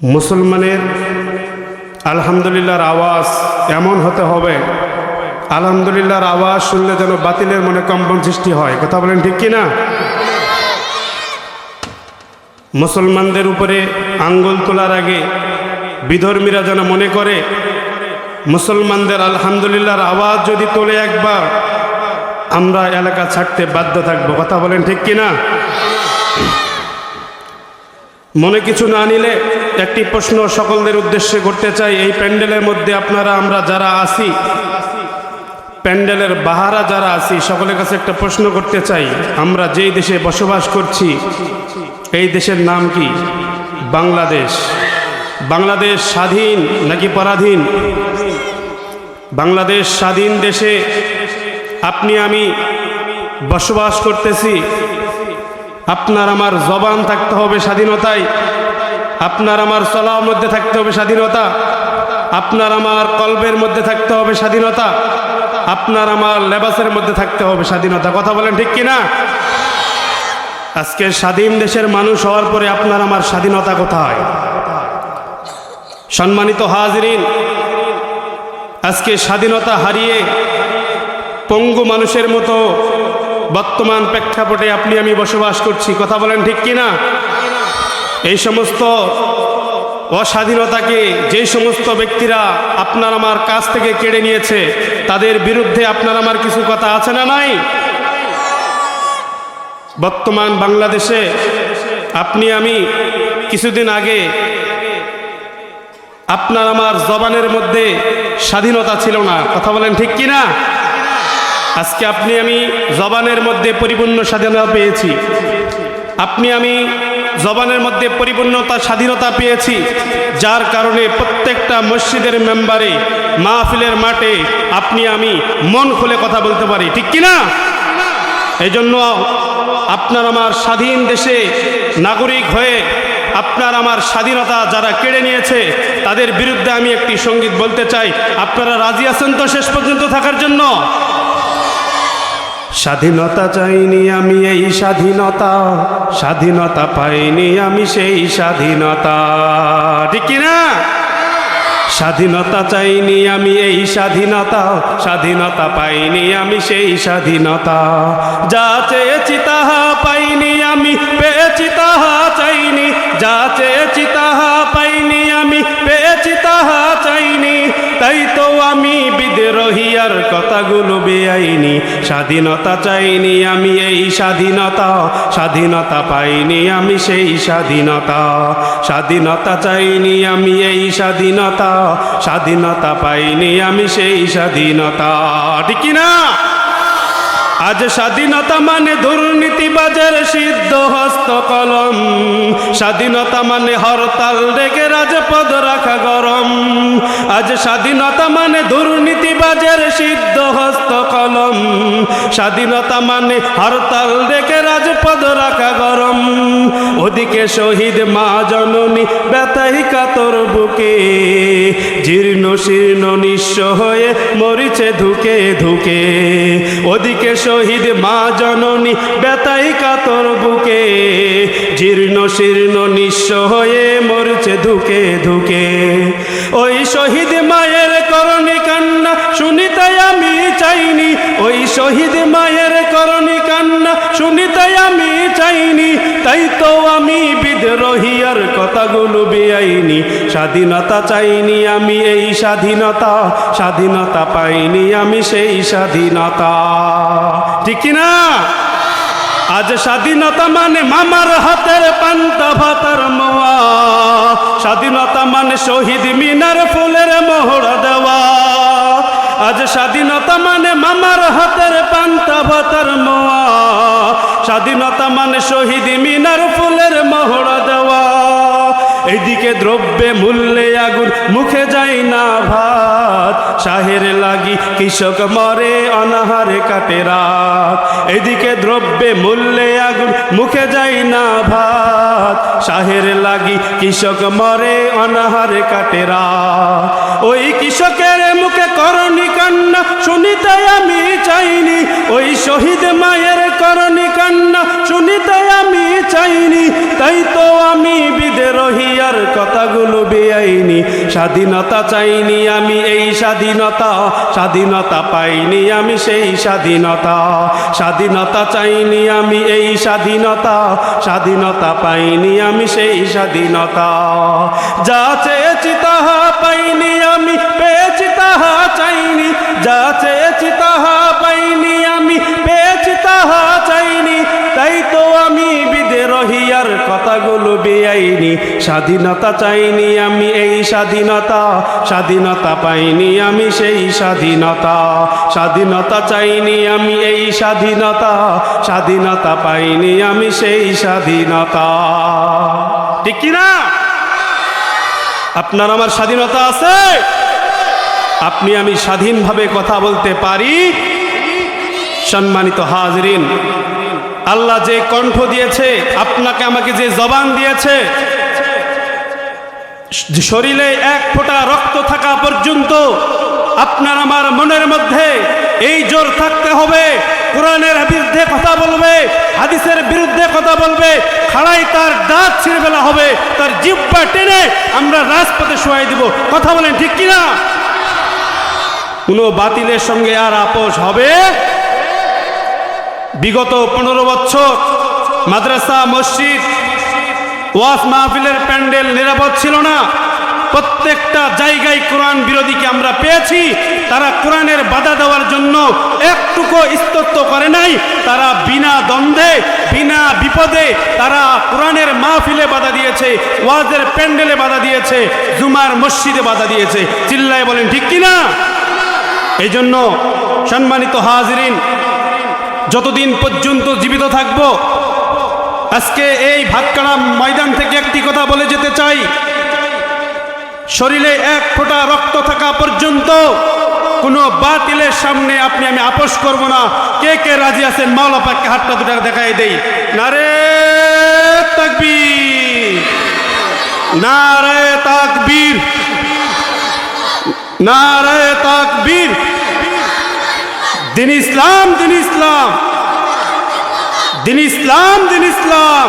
মুসলমানের আলহামদুলিল্লাহর আওয়াজ এমন হতে হবে, আলহামদুলিল্লাহর আওয়াজ শুনলে যেন বাতিলের মনে কম্পন সৃষ্টি হয়। কথা বলেন ঠিক কি না মুসলমানদের উপরে আঙ্গুল তোলার আগে বিধর্মীরা যেন মনে করে, মুসলমানদের আলহামদুলিল্লাহর আওয়াজ যদি তোলে একবার, আমরা এলাকা ছাড়তে বাধ্য থাকব। কথা বলেন ঠিক কি না মনে কিছু না নিলে একটি প্রশ্ন সকলদের উদ্দেশ্যে করতে চাই। এই প্যান্ডেলের মধ্যে আপনারা, আমরা যারা আসি প্যান্ডেলের বাহারা যারা আছি, সকলের কাছে একটা প্রশ্ন করতে চাই। আমরা যেই দেশে বসবাস করছি, এই দেশের নাম কি? বাংলাদেশ। বাংলাদেশ স্বাধীন নাকি পরাধীন? বাংলাদেশ স্বাধীন দেশে আপনি, আমি বসবাস করতেছি। আপনার, আমার জবান থাকতে হবে স্বাধীনতায়। আপনার আমার চলার মধ্যে থাকতে হবে স্বাধীনতা। আপনার আমার কল্পের মধ্যে থাকতে হবে স্বাধীনতা। আপনার আমার লেবাসের মধ্যে থাকতে হবে স্বাধীনতা। কথা বলেন ঠিক কি না আজকে স্বাধীন দেশের মানুষ হওয়ার পরে আপনার আমার স্বাধীনতা কোথায়? সম্মানিত হাজরিন, আজকে স্বাধীনতা হারিয়ে পঙ্গু মানুষের মতো বর্তমান প্রেক্ষাপটে আপনি আমি বসবাস করছি। কথা বলেন ঠিক কি না এই সমস্ত অস্বাধীনতাকে যে সমস্ত ব্যক্তিরা আপনার আমার কাছ থেকে কেড়ে নিয়েছে, তাদের বিরুদ্ধে আপনার আমার কিছু কথা আছে না নাই? বর্তমান বাংলাদেশে আপনি, আমি কিছুদিন আগে আপনার আমার জবানের মধ্যে স্বাধীনতা ছিল না। কথা বলেন ঠিক কি না আজকে আপনি, আমি জবানের মধ্যে পরিপূর্ণ স্বাধীনতা পেয়েছি। আপনি, আমি জবানের মধ্যে পরিপূর্ণতা, স্বাধীনতা পেয়েছি, যার কারণে প্রত্যেকটা মসজিদের মেম্বারে, মাহফিলের মাঠে আপনি, আমি মন খুলে কথা বলতে পারি, ঠিক কি না এই জন্য আপনার আমার স্বাধীন দেশে নাগরিক হয়ে আপনার আমার স্বাধীনতা যারা কেড়ে নিয়েছে, তাদের বিরুদ্ধে আমি একটি সংগীত বলতে চাই। আপনারা রাজি আছেন তো শেষ পর্যন্ত থাকার জন্য? স্বাধীনতা চাইনি আমি এই স্বাধীনতা স্বাধীনতা পাইনি আমি সেই স্বাধীনতা। ঠিক না? স্বাধীনতা চাইনি আমি এই স্বাধীনতা স্বাধীনতা পাইনি আমি সেই স্বাধীনতা। যা চেয়েছি তাহা পাইনি আমি, পেয়েছি তাহা চাইনি, যা চেয়েছি তাই তো আমি বিদ্রোহী আর কথাগুলো বেআইনি। স্বাধীনতা চাইনি আমি এই স্বাধীনতা। স্বাধীনতা পাইনি আমি সেই স্বাধীনতা। স্বাধীনতা চাইনি আমি এই স্বাধীনতা। স্বাধীনতা পাইনি আমি সেই স্বাধীনতা। ঠিক না আজ স্বাধীনতা মানে দুর্নীতিবাজের সিদ্ধ হস্ত কলম স্বাধীনতা মানে হরতাল ডেকে রাজপদ রাখা গরম। আজ স্বাধীনতা মানে দুর্নীতি দুর্নীতিবাজের সিদ্ধ হস্ত কলম। স্বাধীনতা মানে হরতাল ডেকে রাজপদ রাখা গরম। ওদিকে শহীদ মা জননী ব্যথাই কাতর বুকে। জীর্ণ শীর্ণ নিঃস্ব হয়ে মরিছে ধুকে ধুকে। ওদিকে শহীদ মা জননী ব্যথাই কাতর বুকে। জীর্ণ শীর্ণ নিঃস্ব হয়ে মরছে ধুকে ধুকে। ওই শহীদ মায়ের করণী কান্না শুনিতে আমি চাইনি। ওই শহীদ মায়ের করণী কান্না শুনিতে আমি চাইনি। তাই তো আমি বিদ্রোহী আর কথাগুলো বেআইনি। স্বাধীনতা চাইনি আমি এই স্বাধীনতা। স্বাধীনতা পাইনি আমি সেই স্বাধীনতা। ঠিক না আজ স্বাধীনতা মানে মামার হাতের পান্তা ভাতার মোয়া। স্বাধীনতা মানে শহীদ মিনার ফুলের মোহরা দেওয়া। আজ স্বাধীনতা মানে মামার হাতের পান্তা ভাতার মোয়া। স্বাধীনতা মানে শহীদ মিনার দেওয়া এইদিকে দ্রব্যে মূল্যে আগুন, মুখে যায় না ভাত। শাহের লাগি কৃষক মরে, অনাহারে কাটে রাত। এদিকে দ্রব্যে মূল্যে আগুন, মুখে যায় না ভাত। শাহের লাগি কৃষক মরে, অনাহারে কাটে রাত। ওই কৃষকের মুখে করণী কান্না, শুনিতে আমি চাইনি। ওই শহীদ মায়ের করণী স্বাধীনতা চাইনি আমি এই স্বাধীনতা। স্বাধীনতা পাইনি আমি সেই স্বাধীনতা। স্বাধীনতা চাইনি আমি এই স্বাধীনতা। স্বাধীনতা পাইনি আমি সেই স্বাধীনতা। যা চেয়েছি তাহা পাইনি আমি, পেয়েছি তাহা চাইনি। যা চেয়েছি তাহা পাইনি স্বাধীনতা চাইনি আমি এই স্বাধীনতা। স্বাধীনতা পাইনি আমি সেই স্বাধীনতা। স্বাধীনতা চাইনি আমি এই স্বাধীনতা। স্বাধীনতা পাইনি আমি সেই স্বাধীনতা। ঠিক কিনা? আপনার আমার স্বাধীনতা আছে? আপনি আমি স্বাধীনভাবে কথা বলতে পারি? সম্মানিত হাজরিন, আল্লাহ যে কণ্ঠ দিয়েছে, আপনাকে আমাকে যে জবান দিয়েছে শরীরে এক ফোঁটা রক্ত থাকা পর্যন্ত আপনার আমার মনের মধ্যে এই জোর থাকতে হবে। কোরআনের বিরুদ্ধে কথা বলবে, হাদিসের বিরুদ্ধে কথা বলবে খাড়াই তার দাঁত ছিঁড়ে ফেলা হবে, তার জিব্বা টেনে আমরা রাজপথে শোয়াই দিব। কথা বলেন ঠিক কিনা? কোনো বাতিলের সঙ্গে আর আপোষ হবে? বিগত পনেরো বছর মাদ্রাসা, মসজিদ ওয়াস মাহফিলের প্যান্ডেল নিরাপদ ছিল না। প্রত্যেকটা জায়গায় কোরআন বিরোধীকে আমরা পেয়েছি। তারা কোরআনের বাধা দেওয়ার জন্য একটুকু স্তত্ব করে নাই। তারা বিনা দ্বন্দ্বে, বিনা বিপদে তারা কোরআনের মাহফিলে বাধা দিয়েছে, ওয়াজের প্যান্ডেলে বাধা দিয়েছে, জুমার মসজিদে বাধা দিয়েছে। চিল্লায় বলেন, ঠিক কিনা? এই জন্য সম্মানিত হাজরিন, যতদিন পর্যন্ত জীবিত থাকব আজকে এই ভাতকাড়া ময়দান থেকে একটি কথা বলে যেতে চাই। শরীরে এক ফোঁটা রক্ত থাকা পর্যন্ত কোনো বাতিলের সামনে আপনি আমি আপোষ করব না। কে কে রাজি আছেন? মাওলা পাককে হাতটা দুটা দেখাই দেই। নারে তাকবীর। নারে তাকবীর। নারে তাকবীর। দিন ইসলাম দিন ইসলাম। দিন ইসলাম দিন ইসলাম।